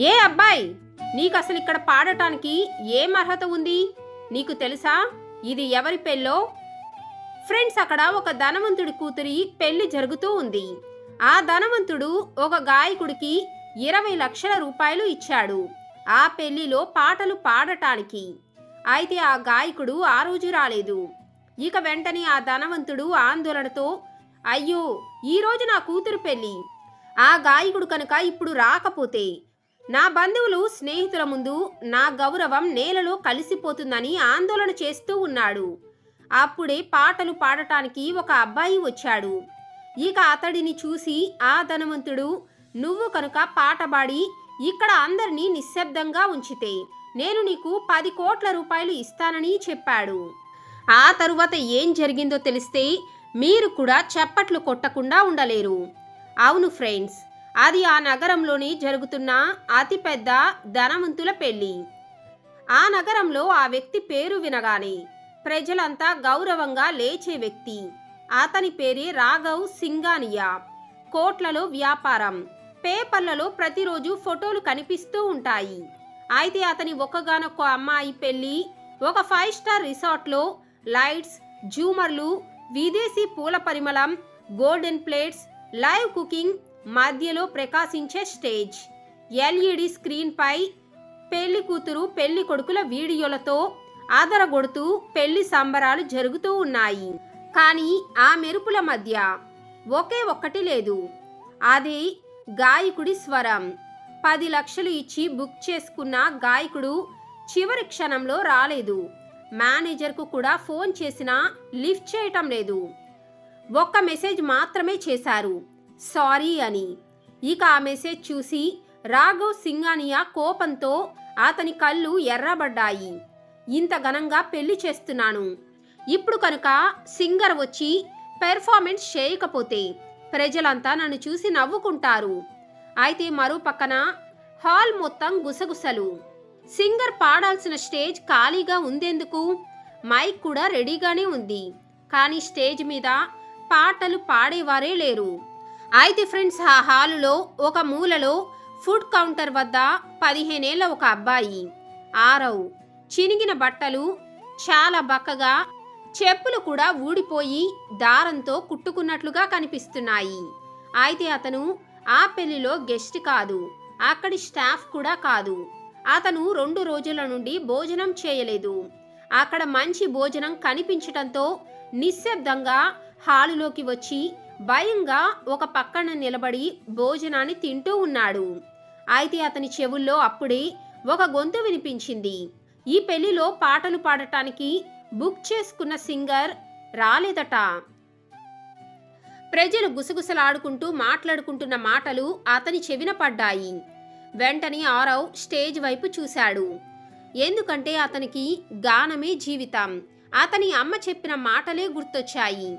ఏ అబ్బాయి? నీకు అసలు ఇక్కడ పాడటానికి ఏం అర్హత ఉంది? నీకు తెలుసా? ఇది ఎవరి పెళ్ళో? ఫ్రెండ్స్ అక్కడ ఒక ధనవంతుడి కూతురి పెళ్ళి జరుగుతూ ఉంది. ఆ ధనవంతుడు ఒక గాయకుడికి ఇరవై లక్షల రూపాయలు ఇచ్చాడు ఆ పెళ్ళిలో పాటలు పాడటానికి. అయితే ఆ గాయకుడు ఆ రోజు రాలేదు. ఇక వెంటనే ఆ ధనవంతుడు ఆందోళనతో అయ్యో ఈరోజు నా కూతురు పెళ్ళి. ఆ గాయకుడు కనుక ఇప్పుడు రాకపోతే నా బంధువులు స్నేహితుల ముందు నా గౌరవం నేలలో కలిసిపోతుందని ఆందోళన చేస్తూ ఉన్నాడు. అప్పుడే పాటలు పాడటానికి ఒక అబ్బాయి వచ్చాడు. ఇక అతడిని చూసి ఆ ధనవంతుడు నువ్వు కనుక పాట పాడి ఇక్కడ అందరినీ నిశ్శబ్దంగా ఉంచితే నేను నీకు పది కోట్ల రూపాయలు ఇస్తానని చెప్పాడు. ఆ తరువాత ఏం జరిగిందో తెలిస్తే మీరు కూడా చప్పట్లు కొట్టకుండా ఉండలేరు. అవును ఫ్రెండ్స్ అది ఆ నగరంలోని జరుగుతున్న అతిపెద్ద ధనవంతుల పెళ్ళి. ఆ నగరంలో ఆ వ్యక్తి పేరు వినగానే ప్రజలంతా గౌరవంగా లేచే వ్యక్తి. అతని పేరే రాఘవ్ సింగానియా కోట్లలో వ్యాపారం. పేపర్లలో ప్రతిరోజు ఫోటోలు కనిపిస్తూ ఉంటాయి. అయితే అతని ఒక్కగానొక్క అమ్మాయి పెళ్ళి ఒక ఫైవ్ స్టార్ రిసార్ట్లో లైట్స్ జూమర్లు విదేశీ పూల పరిమళం గోల్డెన్ ప్లేట్స్ లైవ్ కుకింగ్ మధ్యలో ప్రకాశించే స్టేజ్. ఎల్ఈడి స్క్రీన్పై పెళ్ళి కూతురు పెళ్ళి కొడుకుల వీడియోలతో ఆదరగొడుతూ పెళ్ళి సంబరాలు జరుగుతూ ఉన్నాయి. కానీ ఆ మెరుపుల మధ్య ఒకే ఒక్కటి లేదు. అది గాయకుడి స్వరం. పది లక్షలు ఇచ్చి బుక్ చేసుకున్న గాయకుడు చివరి క్షణంలో రాలేదు. మేనేజర్కు కూడా ఫోన్ చేసినా లిఫ్ట్ చేయటం లేదు. ఒక్క మెసేజ్ మాత్రమే చేశారు. సారీ అని. ఇక ఆ మెసేజ్ చూసి రాఘవ్ సింగానియా కోపంతో అతని కళ్ళు ఎర్రబడ్డాయి. ఇంత ఘనంగా పెళ్ళి చేస్తున్నాను. ఇప్పుడు కనుక సింగర్ వచ్చి పెర్ఫార్మెన్స్ చేయకపోతే ప్రజలంతా నన్ను చూసి నవ్వుకుంటారు. అయితే మరో పక్కన హాల్ మొత్తం గుసగుసలు. సింగర్ పాడాల్సిన స్టేజ్ ఖాళీగా ఉందెందుకు? మైక్ కూడా రెడీగానే ఉంది. కానీ స్టేజ్ మీద పాటలు పాడేవారే లేరు. అయితే ఫ్రెండ్స్ ఆ హాలులో ఒక మూలలో ఫుడ్ కౌంటర్ వద్ద పదిహేనేళ్ళ ఒక అబ్బాయి ఆరవ్. చినిగిన బట్టలు చాలా బక్కగా చెప్పులు కూడా ఊడిపోయి దారంతో కుట్టుకున్నట్లుగా కనిపిస్తున్నాయి. అయితే అతను ఆ పెళ్ళిలో గెస్ట్ కాదు అక్కడి స్టాఫ్ కూడా కాదు. అతను రెండు రోజుల నుండి భోజనం చేయలేదు. అక్కడ మంచి భోజనం కనిపించటంతో నిశ్శబ్దంగా హాలులోకి వచ్చి భయంగా ఒక పక్కన నిలబడి భోజనాన్ని తింటూ ఉన్నాడు. అయితే అతని చెవుల్లో అప్పుడే ఒక గొంతు వినిపించింది. ఈ పెళ్ళిలో పాటలు పాడటానికి బుక్ చేసుకున్న సింగర్ రాలేదట. ప్రజలు గుసగుసలాడుకుంటూ మాట్లాడుకుంటున్న మాటలు అతని చెవిన పడ్డాయి. వెంటనే ఆరవ్ స్టేజ్ వైపు చూశాడు. ఎందుకంటే అతనికి గానమే జీవితం. అతని అమ్మ చెప్పిన మాటలే గుర్తొచ్చాయి.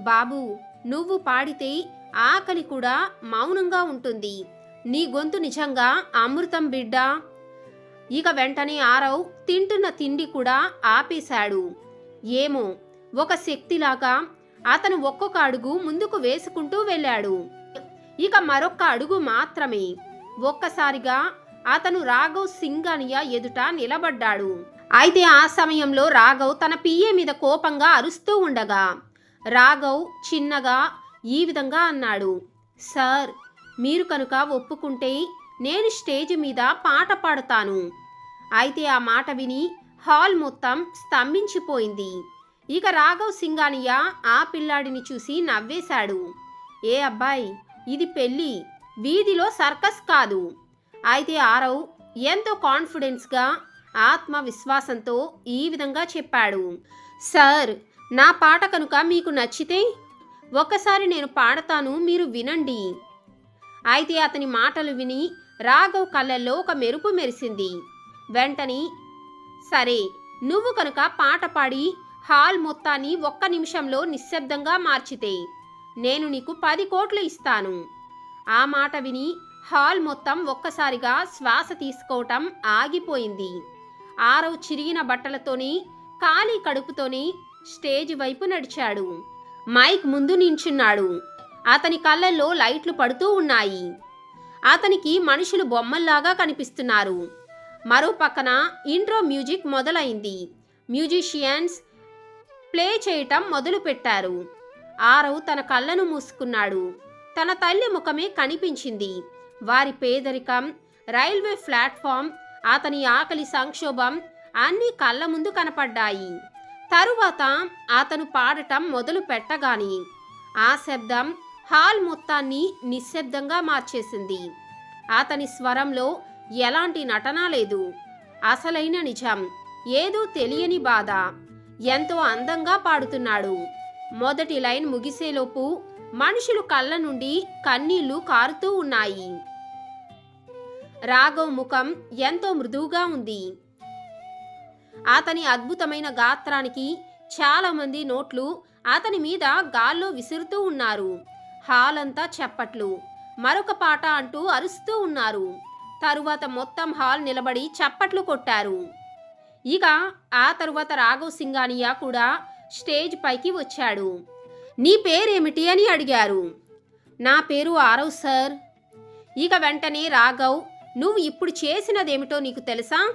బాబు నువ్వు పాడితే ఆకలి కూడా మౌనంగా ఉంటుంది. నీ గొంతు నిజంగా అమృతం బిడ్డా? ఇక వెంటనే ఆరవ్ తింటున్న తిండి కూడా ఆపేశాడు. ఏమో ఒక శక్తిలాగా అతను ఒక్కొక్క అడుగు ముందుకు వేసుకుంటూ వెళ్ళాడు. ఇక మరొక్క అడుగు మాత్రమే. ఒక్కసారిగా అతను రాఘవ్ సింగానియా ఎదుట నిలబడ్డాడు. అయితే ఆ సమయంలో రాఘవ్ తన పిఏ మీద కోపంగా అరుస్తూ ఉండగా రాఘవ్ చిన్నగా ఈ విధంగా అన్నాడు. సార్ మీరు కనుక ఒప్పుకుంటే నేను స్టేజ్ మీద పాట పాడతాను. అయితే ఆ మాట విని హాల్ మొత్తం స్తంభించిపోయింది. ఇక రాఘవ్ సింగానియా ఆ పిల్లాడిని చూసి నవ్వేశాడు. ఏ అబ్బాయి ఇది పెళ్ళి వీధిలో సర్కస్ కాదు. అయితే ఆరవ్ ఎంతో కాన్ఫిడెన్స్గా ఆత్మవిశ్వాసంతో ఈ విధంగా చెప్పాడు. సార్ నా పాట కనుక మీకు నచ్చితే ఒక్కసారి నేను పాడతాను మీరు వినండి. అయితే అతని మాటలు విని రాఘవ్ కళ్ళల్లో ఒక మెరుపు మెరిసింది. వెంటనే సరే నువ్వు కనుక పాట పాడి హాల్ మొత్తాన్ని ఒక్క నిమిషంలో నిశ్శబ్దంగా మార్చితే నేను నీకు పది కోట్లు ఇస్తాను. ఆ మాట విని హాల్ మొత్తం ఒక్కసారిగా శ్వాస తీసుకోవటం ఆగిపోయింది. ఆరవ్ చిరిగిన బట్టలతోని ఖాళీ కడుపుతోని స్టేజ్ వైపు నడిచాడు. మైక్ ముందు నించున్నాడు. అతని కళ్ళల్లో లైట్లు పడుతూ ఉన్నాయి. అతనికి మనుషులు బొమ్మల్లాగా కనిపిస్తున్నారు. మరో పక్కన ఇంట్రో మ్యూజిక్ మొదలైంది. మ్యూజిషియన్స్ ప్లే చేయటం మొదలుపెట్టారు. ఆరవ్ తన కళ్ళను మూసుకున్నాడు. తన తల్లి ముఖమే కనిపించింది. వారి పేదరికం రైల్వే ప్లాట్ఫామ్ అతని ఆకలి సంక్షోభం అన్నీ కళ్ళ ముందు కనపడ్డాయి. తరువాత అతను పాడటం మొదలు పెట్టగాని ఆ శబ్దం హాల్ మొత్తాన్ని నిశ్శబ్దంగా మార్చేసింది. అతని స్వరంలో ఎలాంటి నటన లేదు. అసలైన నిజం ఏదో తెలియని బాధ ఎంతో అందంగా పాడుతున్నాడు. మొదటి లైన్ ముగిసేలోపు మనుషులు కళ్ళ నుండి కన్నీళ్ళు కారుతూ ఉన్నాయి. రాఘవ్ ముఖం ఎంతో మృదువుగా ఉంది. అతని అద్భుతమైన గాత్రానికి చాలామంది నోట్లు అతని మీద గాల్లో విసురుతూ ఉన్నారు. హాల్ అంతా చప్పట్లు. మరొక పాట అంటూ అరుస్తూ ఉన్నారు. తరువాత మొత్తం హాల్ నిలబడి చప్పట్లు కొట్టారు. ఇక ఆ తరువాత రాఘవ్ సింగానియా కూడా స్టేజ్ పైకి వచ్చాడు. నీ పేరేమిటి? అని అడిగారు. నా పేరు ఆరవ్ సార్. ఇక వెంటనే రాఘవ్ నువ్వు ఇప్పుడు చేసినదేమిటో నీకు తెలుసా?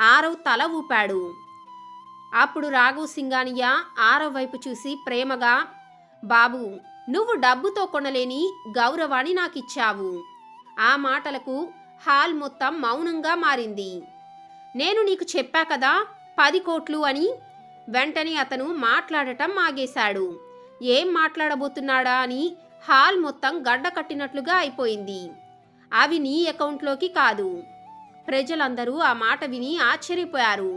ఆరవ్ తల ఊపాడు. అప్పుడు రాఘవ్ సింగానియా ఆరవ్ వైపు చూసి ప్రేమగా బాబు నువ్వు డబ్బుతో కొనలేని గౌరవాన్ని నాకిచ్చావు. ఆ మాటలకు హాల్ మొత్తం మౌనంగా మారింది. నేను నీకు చెప్పా కదా పది కోట్లు అని. వెంటనే అతను మాట్లాడటం మాగేశాడు ఏం మాట్లాడబోతున్నాడా? అని హాల్ మొత్తం గడ్డ కట్టినట్లుగా అయిపోయింది. అవి నీ అకౌంట్లోకి కాదు. ప్రజలందరూ ఆ మాట విని ఆశ్చర్యపోయారు.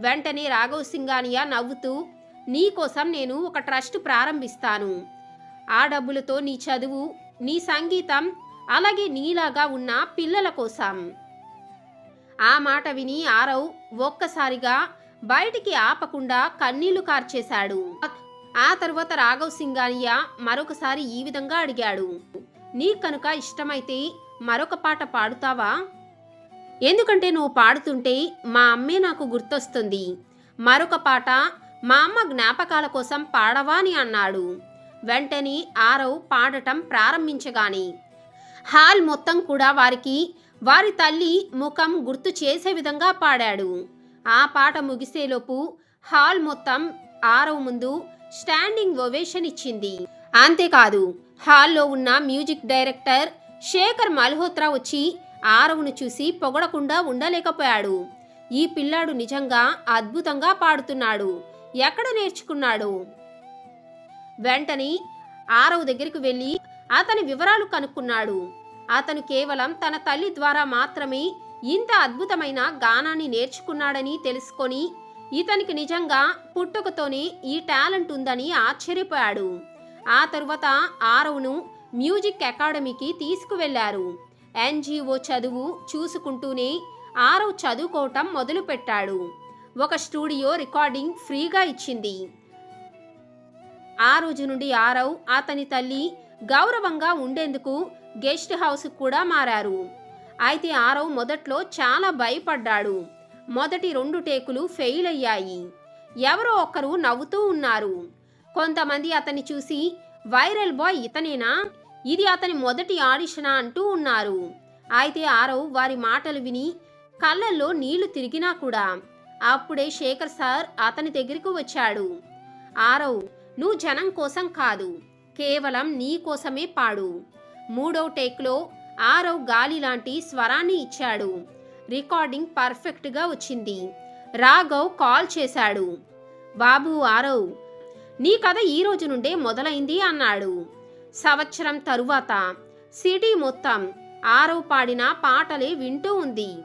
వెంటనే రాఘవ్ సింగానియా నవ్వుతూ నీ కోసం నేను ఒక ట్రస్ట్ ప్రారంభిస్తాను. ఆ డబ్బులతో నీ చదువు నీ సంగీతం అలాగే నీలాగా ఉన్న పిల్లల కోసం. ఆ మాట విని ఆరవ్ ఒక్కసారిగా బయటికి ఆపకుండా కన్నీళ్ళు కార్చేశాడు. ఆ తర్వాత రాఘవ్ సింగానియా మరొకసారి ఈ విధంగా అడిగాడు నీ కనుక ఇష్టమైతే మరొక పాట పాడుతావా? ఎందుకంటే నువ్వు పాడుతుంటే మా అమ్మే నాకు గుర్తొస్తుంది. మరొక పాట మా అమ్మ జ్ఞాపకాల కోసం పాడవా అని అన్నాడు. వెంటనే ఆరవ్ పాడటం ప్రారంభించగాని హాల్ మొత్తం కూడా వారికి వారి తల్లి ముఖం గుర్తు చేసే విధంగా పాడాడు. ఆ పాట ముగిసేలోపు హాల్ మొత్తం ఆరవ్ ముందు స్టాండింగ్ ఒవేషన్ ఇచ్చింది. అంతేకాదు హాల్లో ఉన్న మ్యూజిక్ డైరెక్టర్ శేఖర్ మల్హోత్రా వచ్చి ఆరవును చూసి పొగడకుండా ఉండలేకపోయాడు. ఈ పిల్లాడు నిజంగా అద్భుతంగా పాడుతున్నాడు. ఎక్కడ నేర్చుకున్నాడు? వెంటనే ఆరవ్ దగ్గరికి వెళ్ళి అతని వివరాలు కనుక్కున్నాడు. అతను కేవలం తన తల్లి ద్వారా మాత్రమే ఇంత అద్భుతమైన గానాన్ని నేర్చుకున్నాడని తెలుసుకొని ఇతనికి నిజంగా పుట్టుకతోనే ఈ టాలెంట్ ఉందని ఆశ్చర్యపోయాడు. ఆ తరువాత ఆరవ్ను మ్యూజిక్ అకాడమీకి తీసుకువెళ్ళారు ఎన్జిఓ చదువు చూసుకుంటూనే ఆరవ్ చదువుకోవటం మొదలుపెట్టాడు. ఒక స్టూడియో రికార్డింగ్ ఫ్రీగా ఇచ్చింది. ఆ రోజు నుండి ఆరవ్ అతని తల్లి గౌరవంగా ఉండేందుకు గెస్ట్ హౌస్ కూడా మారారు. అయితే ఆరవ్ మొదట్లో చాలా భయపడ్డాడు. మొదటి రెండు టేకులు ఫెయిల్ అయ్యాయి. ఎవరో ఒకరు నవ్వుతూ ఉన్నారు. కొంతమంది అతన్ని చూసి వైరల్ బాయ్ ఇతనేనా? ఇది అతని మొదటి ఆడిషన్ అంటూ ఉన్నారు. అయితే ఆరవ్ వారి మాటలు విని కళ్ళల్లో నీళ్ళు తిరిగినా కూడా అప్పుడే శేఖర్ సార్ అతని దగ్గరకు వచ్చాడు. ఆరవ్ నువ్వు జనం కోసం కాదు కేవలం నీ కోసమే పాడు. మూడో టేక్లో ఆరవ్ గాలి లాంటి స్వరాన్ని ఇచ్చాడు. రికార్డింగ్ పర్ఫెక్ట్గా వచ్చింది. రాఘవ్ కాల్ చేశాడు. బాబు ఆరవ్ నీ కథ ఈ రోజు నుండే మొదలైంది అన్నాడు. సంవత్సరం తరువాత సిటీ మొత్తం ఆరవ్ పాడిన పాటలే వింటూ ఉంది.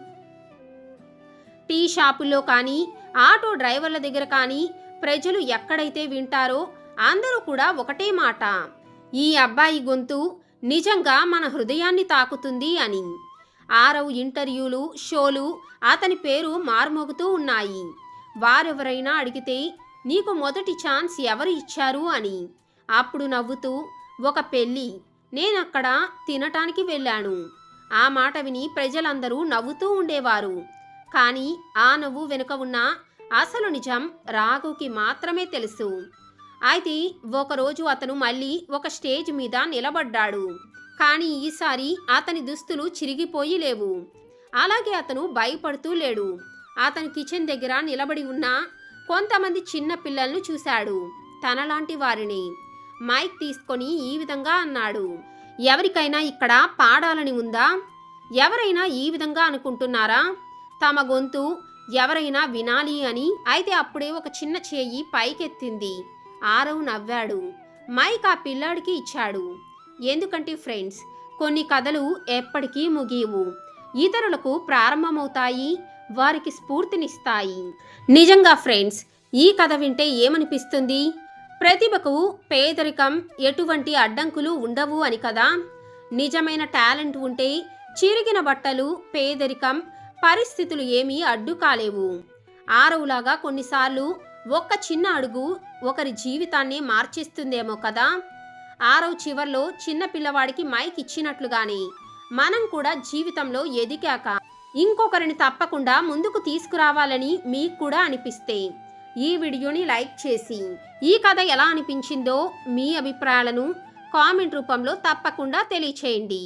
టీ షాపుల్లో కానీ ఆటో డ్రైవర్ల దగ్గర కానీ ప్రజలు ఎక్కడైతే వింటారో అందరూ కూడా ఒకటే మాట. ఈ అబ్బాయి గొంతు నిజంగా మన హృదయాన్ని తాకుతుంది అని. ఆరవ్ ఇంటర్వ్యూలు షోలు అతని పేరు మార్మోగుతూ ఉన్నాయి. వారెవరైనా అడిగితే నీకు మొదటి ఛాన్స్ ఎవరు ఇచ్చారు? అని. అప్పుడు నవ్వుతూ ఒక పెళ్ళి. నేనక్కడ తినటానికి వెళ్ళాను. ఆ మాట విని ప్రజలందరూ నవ్వుతూ ఉండేవారు. కానీ ఆ నవ్వు వెనుక ఉన్న అసలు నిజం రాఘుకి మాత్రమే తెలుసు. అయితే ఒకరోజు అతను మళ్ళీ ఒక స్టేజ్ మీద నిలబడ్డాడు. కానీ ఈసారి అతని దుస్తులు చిరిగిపోయి లేవు. అలాగే అతను భయపడుతూ లేడు. అతను కిచెన్ దగ్గర నిలబడి ఉన్న కొంతమంది చిన్న పిల్లలను చూశాడు. తనలాంటి వారిని. మైక్ తీసుకొని ఈ విధంగా అన్నాడు. ఎవరికైనా ఇక్కడ పాడాలని ఉందా? ఎవరైనా ఈ విధంగా అనుకుంటున్నారా? తమ గొంతు ఎవరైనా వినాలి అని అయితే అప్పుడే ఒక చిన్న చేయి పైకెత్తింది. ఆరవ్ నవ్వాడు. మైక్ ఆ పిల్లాడికి ఇచ్చాడు. ఎందుకంటే ఫ్రెండ్స్ కొన్ని కథలు ఎప్పటికీ ముగియవు. ఇతరులకు ప్రారంభమవుతాయి వారికి స్ఫూర్తినిస్తాయి. నిజంగా ఫ్రెండ్స్ ఈ కథ వింటే ఏమనిపిస్తుంది? ప్రతిభకు పేదరికం ఎటువంటి అడ్డంకులు ఉండవు అని కదా. నిజమైన టాలెంట్ ఉంటే చిరిగిన బట్టలు పేదరికం పరిస్థితులు ఏమీ అడ్డు కాలేవు. ఆరవులాగా కొన్నిసార్లు ఒక్క చిన్న అడుగు ఒకరి జీవితాన్ని మార్చేస్తుందేమో కదా. ఆరవ చివర్లో చిన్న పిల్లవాడికి మైక్ ఇచ్చినట్లుగానే మనం కూడా జీవితంలో ఎదిగాక ఇంకొకరిని తప్పకుండా ముందుకు తీసుకురావాలని మీకు కూడా అనిపిస్తే. ఈ వీడియోని లైక్ చేసి ఈ కథ ఎలా అనిపించిందో మీ అభిప్రాయాలను కామెంట్ రూపంలో తప్పకుండా తెలియచేయండి.